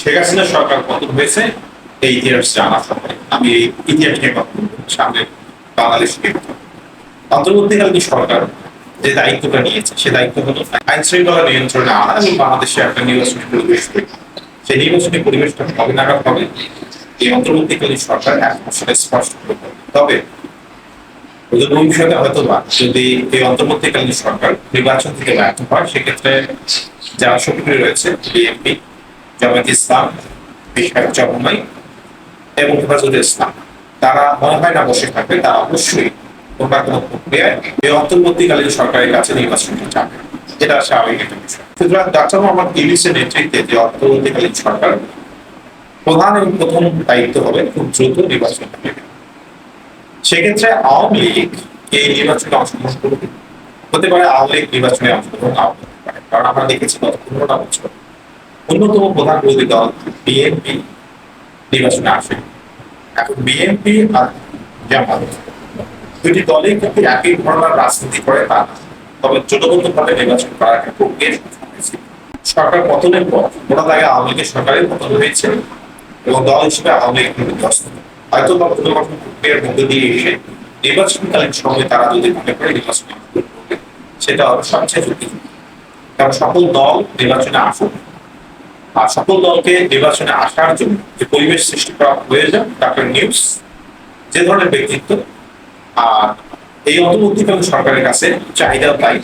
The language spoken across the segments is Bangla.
শেখ হাসিনা সরকার পতন হয়েছে, এই ইতিহাস জানা সবাই আমি এই ইতিহাস নিয়ে কথা সামনে বাংলাদেশ নিয়ে কথা অন্তর্বর্তীকালীন সরকার যে দায়িত্বটা নিয়েছে, সে দায়িত্ব হলো আইন শৃঙ্খলা নিয়ন্ত্রণে আনা এবং বাংলাদেশে একটা নির্বাচনী পরিবেশ সেই নির্বাচনী পরিবেশটা কবে নাগাদ হবে, এই অন্তর্বর্তীকালীন সরকার এখন সেটা স্পষ্ট তবে ভবিষ্যতে হয়তো বা যদি এই অন্তর্বর্তীকালীন সরকার নির্বাচন থেকে ব্যর্থ হয়, সেক্ষেত্রে যারা সক্রিয় রয়েছে, বিএনপি জামায়াত ইসলাম বিশাল চরমাই এবং হেফাজতুল ইসলাম। তারা মনে হয় না বসে থাকবে, তারা অবশ্যই না কোনো প্রক্রিয়ায় এই অন্তর্বর্তীকালীন সরকারের কাছে নির্বাচনটা যাবে এটা স্বাভাবিক একটা বিষয়। সুতরাং ডক্টর মোহাম্মদ ইউনিসের নেতৃত্বে যে অন্তর্বর্তীকালীন সরকার, প্রধান এবং প্রথম দায়িত্ব হবে খুব দ্রুত নির্বাচন সেক্ষেত্রে আওয়ামী লীগ এই নির্বাচনে অংশগ্রহণ করবে। হতে পারে আওয়ামী লীগ নির্বাচনে অংশগ্রহণ নাও করতে পারে, কারণ আমরা দেখেছি গত পনেরোটা বছর অন্যতম প্রধান বিরোধী দল বিএনপি নির্বাচনে আসে। এখন বিএনপি আর জামাত দুটি দলই কিন্তু একই ধরনের রাজনীতি করে তা। তবে জোটবদ্ধভাবে নির্বাচন করার একটা প্রক্রিয়া সরকার পতনের পর গোটা জায়গায় আওয়ামী লীগের সরকারের পতন হয়েছে এবং দল হিসেবে আওয়ামী লীগ ক্ষতিগ্রস্ত হয়তো বা কোনো প্রক্রিয়ার মধ্যে দিয়ে এসে নির্বাচনকালীন সময় তারা যদি মনে করে নির্বাচন সেটা সবচেয়ে ঝুঁকিপূর্ণ কারণ সকল দল নির্বাচনে আসুক আর সকল দলকে নির্বাচনে আসার জন্য যে পরিবেশ সৃষ্টি করা প্রয়োজন ডক্টর নিউজ, যে ধরনের ব্যক্তিত্ব, আর এই অন্তর্বর্তীকালীন সরকারের কাছে চাহিদা তাই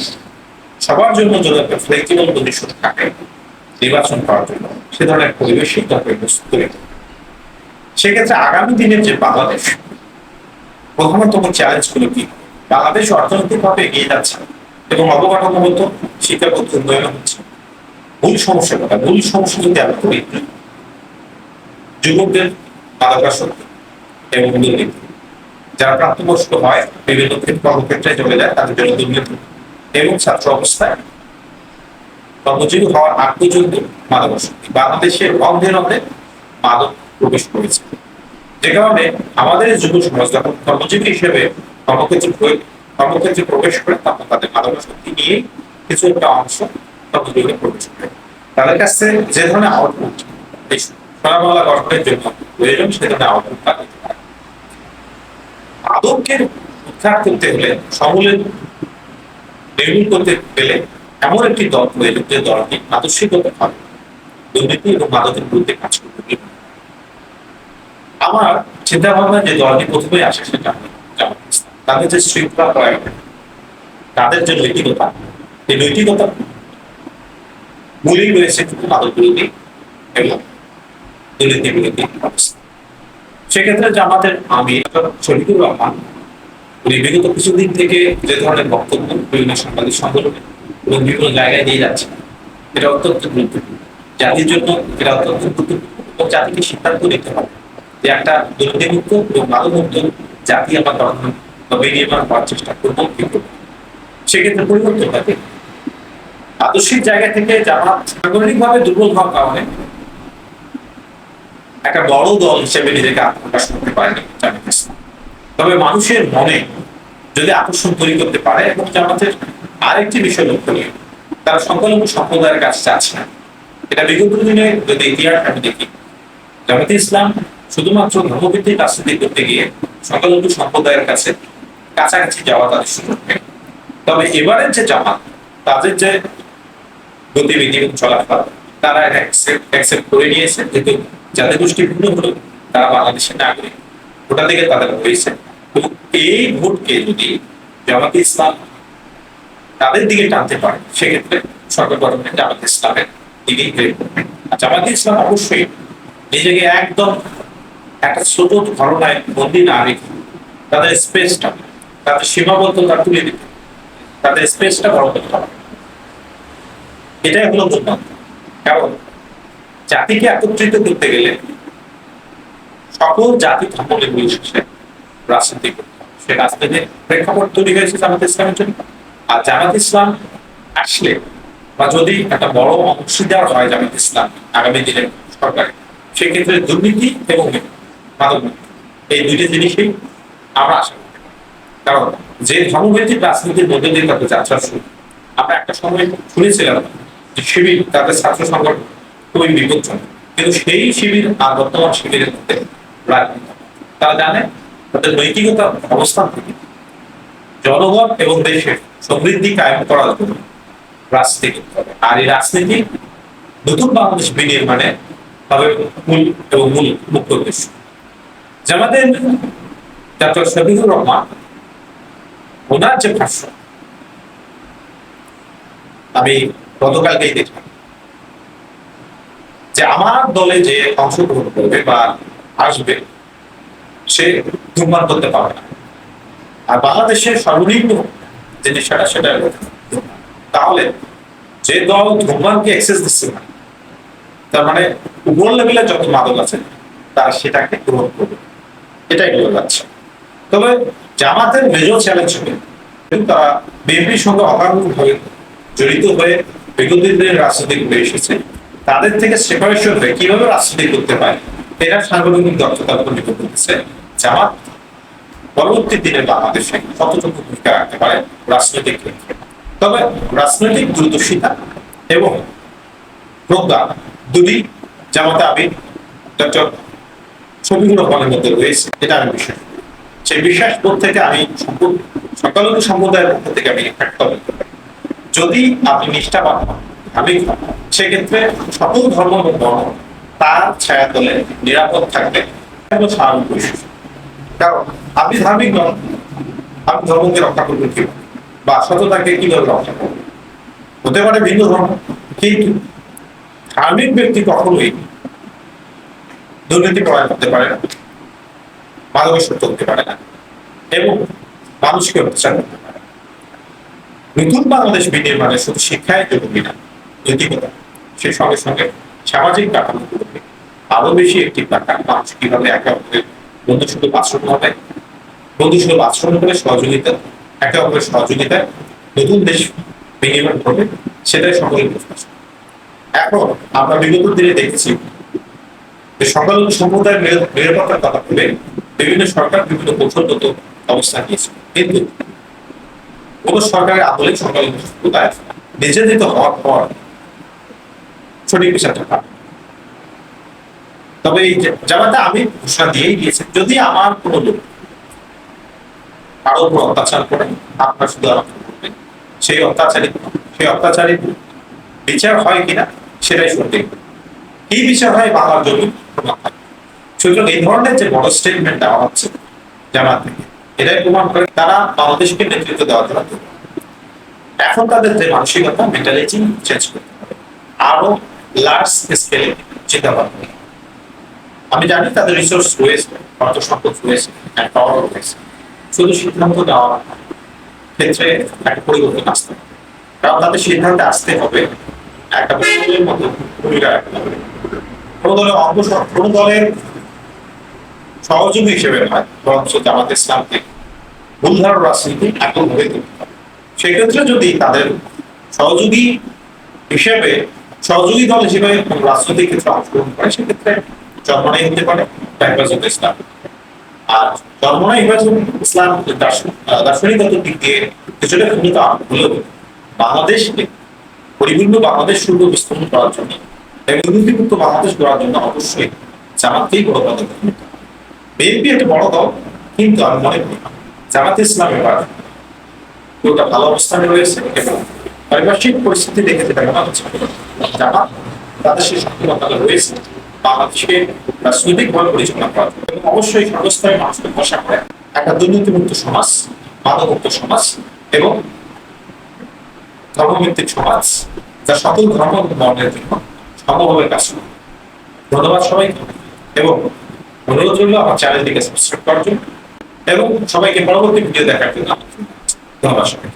সবার জন্য যদি একটা ফ্লেক্সিবল পজিশন থাকে নির্বাচন করার জন্য, সে ধরনের পরিবেশই নিউজ তৈরি সেক্ষেত্রে আগামী দিনের যে বাংলাদেশ প্রধানতম চ্যালেঞ্জগুলো কি? বাংলাদেশ অর্থনৈতিকভাবে এগিয়ে যাচ্ছে এবং অবকাঠামোগত শিক্ষাগত উন্নয়ন হচ্ছে। মূল সমস্যা কথা মূল সমস্যা যদি আমরা করি, যুবকদের মাদকাসক্তি এবং দুর্নীতি যারা প্রাপ্তবয়স্ক হয়, বিভিন্ন ক্ষেত্রে কর্মক্ষেত্রে চলে যায়, তাদের জন্য দুর্নীতি এবং ছাত্র অবস্থায় কর্মজীবী হওয়ার আগ পর্যন্ত মাদকাসক্তি বাংলাদেশের অন্ধে অন্ধে মাদক প্রবেশ করেছে। যে কারণে আমাদের যুব সমাজ যখন কর্মজীবী হিসেবে কর্মক্ষেত্রে কর্মক্ষেত্রে প্রবেশ করে, তখন তাদের মাদকাসক্তি নিয়ে কিছু একটা অংশ প্রবেশ করে তাদের কাছে যে ধরনের আউটপুট এই সোনাবাংলা গঠনের জন্য প্রয়োজন সে ধরনের আউটপুট তারা দিতে পারে মাদকের উদ্ধার করতে হলে, সমূলে নির্মূল করতে গেলে এমন একটি দল প্রয়োজন যে দলটি আদর্শিকভাবে দুর্নীতি এবং মাদকের বিরুদ্ধে কাজ করবে আমার চিন্তা ভাবনা যে দলটি প্রথমেই আসে, সেটা তাদের যে শৃঙ্খলা প্রয়োগ তাদের যে নৈতিকতা, এই নৈতিকতা মূলেই রয়েছে কিন্তু মাদক বিরোধী এবং দুর্নীতি অবস্থা। সেক্ষেত্রে জামাতের আমি শরীফুর রহমান, উনি বিগত কিছুদিন থেকে যে ধরনের বক্তব্য বিভিন্ন সাংবাদিক সংগঠনে এবং বিভিন্ন জায়গায় দিয়ে যাচ্ছে এটা অত্যন্ত গুরুত্বপূর্ণ। জাতির জন্য এটা অত্যন্ত গুরুত্বপূর্ণ এবং জাতিকে সিদ্ধান্ত নিতে হবে যে একটা দুর্নীতিমুক্ত এবং মাদকমুক্ত জাতি আমার গঠন বা বিনির্মাণ করার চেষ্টা করব কিন্তু সেক্ষেত্রে পরিবর্তন হবে। আদর্শিক জায়গা থেকে জামাত সাংগঠনিক ভাবে দুর্বল হওয়ার কারণে একটা বড় দল হিসেবে নিজেকে আত্মপ্রকাশ করতে পারেনি জামাত। তবে মানুষের মনে যদি আকর্ষণ তৈরি করতে পারে এবং জামাতের আরেকটি বিষয় লক্ষণীয় তারা সংখ্যালঘু সম্প্রদায়ের কাছে যাচ্ছে না এটা বিগত দিনে যদি ইতিহাস আমি দেখি, জামাতে ইসলাম শুধুমাত্র ধর্মভিত্তিক রাজনীতি করতে গিয়ে সংখ্যালঘু সম্প্রদায়ের কাছে কাছাকাছি যাওয়া তাদের সুযোগ তবে এবারের যে জামাত, তাদের যে গতিবিধি এবং চলাফেরা তারা এটা অ্যাকসেপ্ট করে নিয়েছে। যেহেতু যাদের গোষ্ঠী ভিন্ন হলো, তারা বাংলাদেশের নাগরিক। থেকে তাদের হয়েছে। এবং এই ভোটকে যদি জামাতে ইসলাম তাদের দিকে টানতে পারে, সেক্ষেত্রে সরকার গঠনের জামাতে ইসলামের দিকে জামাতে ইসলাম অবশ্যই নিজেকে একদম একটা ছোট ধারণায় বন্দি না রেখে তাদের স্পেসটা তাদের সীমাবদ্ধতা তুলে দিতে। তাদের স্পেসটা বড় করতে হবে। হলো দুর্দান্ত কারণ জাতিকে একত্রিত করতে গেলে সকল জাতি ধর্ম নির্বিশেষে রাজনীতি সে রাজনীতির প্রেক্ষাপট তৈরি হয়েছে জামাত ইসলামের জন্য। আর জামাত ইসলাম আসলে বা যদি একটা বড় অংশীদার হয় জামাত ইসলাম আগামী দিনের সরকারে, সেক্ষেত্রে দুর্নীতি এবং মাদক এই দুইটা জিনিসই আমরা আশা করি। কারণ যে ধর্মভিত্তিক রাজনীতির মধ্যে দিয়ে তাদের যাত্রা শুরু, আমরা একটা সময় শুনেছিলাম শিবির, তাদের ছাত্র সংগঠন খুবই বিপজ্জনক। কিন্তু সেই শিবির আর বর্তমান শিবিরের মধ্যে তারা জানে তাদের নৈতিকতা অবস্থান থেকে জনগণ এবং দেশের সমৃদ্ধি কায়েম করার জন্য রাজনীতি করতে হবে। আর এই রাজনীতি নতুন বাংলাদেশ বিনির্মাণে তাদের মূল এবং মূল মুখ্য উদ্দেশ্য। জামাতের ডক্টর শফিকুর রহমান ওনার যে ভাষ্য, আমি গতকালকেই দেখলাম। যে আমার দলে যে অংশগ্রহণ করবে বা আসবে, সে ধূমপান করতে পারবে না। আর বাংলাদেশের সর্বনিম্ন যে নেশাটা, সেটা তাহলে যে দল ধূমপানকে এক্সেস দিচ্ছে না, তার মানে উপর লেভেলে যত মাদক আছে, তারা সেটাকে গ্রহণ করবে। এটাই বোঝা যাচ্ছে। তবে জামাতের মেজর চ্যালেঞ্জ হবে তারা বিএনপির সঙ্গে অকারণভাবে জড়িত হয়ে বিগত দিনের রাজনীতি করে এসেছে, তাদের থেকে সেপারেশন হয়ে কীভাবে রাজনীতি করতে পারে এটা সাংগঠনিক দক্ষতার উপর করতেছে জামাত পরবর্তী দিনে বাংলাদেশে কতটুকু ভূমিকা রাখতে পারে রাজনৈতিক ক্ষেত্রে? তবে রাজনৈতিক দূরদর্শিতা এবং প্রজ্ঞা দুটি জামাতে আমি ডক্টর ছবিগুলো মনের মধ্যে রয়েছে, এটা আমি বিশ্বাস সেই বিশ্বাস বোধ থেকে আমি সম্পূর্ণ সম্প্রদায়ের পক্ষ থেকে আমি একটা পারি যদি আপনি নিষ্ঠাবান হন হন সেক্ষেত্রে সকল ধর্ম তার ছায়া তলে নিরাপদ থাকবে কারণ আপনি ধার্মিক নন, আপনি ধর্মকে রক্ষা করবেন কি বা সততাকে কীভাবে রক্ষা করবেন? হতে পারে ভিন্ন ধর্ম, কিন্তু ধার্মিক ব্যক্তি কখনোই দুর্নীতি পড়ায় করতে পারে না, মাদকাসক্ত হতে পারে না, এবং মানুষকে অত্যাচার করতে পারে। নতুন বাংলাদেশ বিনির্মাণে শুধু শিক্ষায় জরুরি না নৈতিকতা সে সঙ্গে সঙ্গে সামাজিক কাঠামোগুলোকে আরও বেশি একটি কাঠামো মানুষ কীভাবে একে অপরের বন্ধু শুধু আশ্রম হবে বন্ধু শুধু আশ্রম করে সহযোগিতা, একে অপরের সহযোগিতায় নতুন দেশ বিনির্মাণ করবে, সেটাই সকলের প্রত্যাশা এখন আমরা বিগত দিনে দেখেছি যে সংখ্যালঘু সম্প্রদায়ের নিরা- নিরাপত্তার কথা বলে বিভিন্ন সরকার বিভিন্ন কৌশলগত অবস্থান নিয়েছে। কিন্তু কোন সরকারের আদলে সংখ্যালঘু সম্প্রদায় নির্যাতিত হওয়ার পর সঠিক পাবে। তবে এই আমি ঘোষণা দিয়েই দিয়েছি, যদি আমার কোনো লোক কারও উপর অত্যাচার করে, আপনার শুধু সেই অত্যাচারী সেই অত্যাচারী বিচার হয় কিনা সেটাই সত্যি কি বিচার হয় বাংলার প্রমাণ সুতরাং এই ধরনের যে বড় স্টেটমেন্ট দেওয়া হচ্ছে জামাত থেকে এটাই প্রমাণ করে তারা বাংলাদেশকে নেতৃত্ব দেওয়ার জন্য এখন তাদের যে মানসিকতা মেন্টালিটি চেঞ্জ করতে হবে। আরও লার্জ স্কেলে চিন্তা ভাবনা আমি জানি তাদের রিসোর্স রয়েছে অর্থ সম্পদ রয়েছে পাওয়ার রয়েছে শুধু সিদ্ধান্ত দেওয়ার ক্ষেত্রে একটা পরিবর্তন আসতে হবে। কারণ তাদের সিদ্ধান্তে আসতে হবে একটা মতো ভূমিকা রাখতে হবে। কোন দলের অঙ্গ কোন দলের সহযোগী হিসেবে নয়, বরঞ্চ জামাত ইসলামকে ভুলধার রাজনীতি এককভাবে করতে হবে সেক্ষেত্রে যদি তাদের সহযোগী হিসেবে, সহযোগী দল হিসেবে রাজনৈতিক ক্ষেত্রে অংশগ্রহণ করে, সেক্ষেত্রে জন্মনাই হতে পারে হেফাজত ইসলাম। আর জন্মনাই হেফাজত ইসলাম দার্শনিকগত দিক দিয়ে কিছুটা ভূমিকা হলেও বাংলাদেশকে পরিপূর্ণ বাংলাদেশ শুল্ক বিস্তারণ করার জন্য দুর্নীতিমুক্ত বাংলাদেশ করার জন্য অবশ্যই জামাতকেই বড় পদক্ষেপ নিতে বিএনপি একটা বড় দল কিন্তু আমি মনে করি জামাত ইসলাম এবার পুরোটা ভালো অবস্থানে রয়েছে, এবং পারিপার্শ্বিক পরিস্থিতি দেখে যেটা মনে হচ্ছে, জামাত তাদের সেই সক্ষমতা রয়েছে, বাংলাদেশকে রাজনৈতিকভাবে পরিচালনা জন্য। এবং অবশ্যই সর্বস্তরের মানুষকে ভরসা করে, একটা দুর্নীতিমুক্ত সমাজ, মাদকমুক্ত সমাজ, এবং ধর্মভিত্তিক সমাজ, যা সকল ধর্ম বর্ণের জন্য সমভাবে কাজ করে। ধন্যবাদ সবাইকে, এবং অনুরোধ রইল আমার চ্যানেলটিকে সাবস্ক্রাইব করার জন্য। এবং সবাইকে পরবর্তী ভিডিও দেখার জন্য ধন্যবাদ সবাইকে।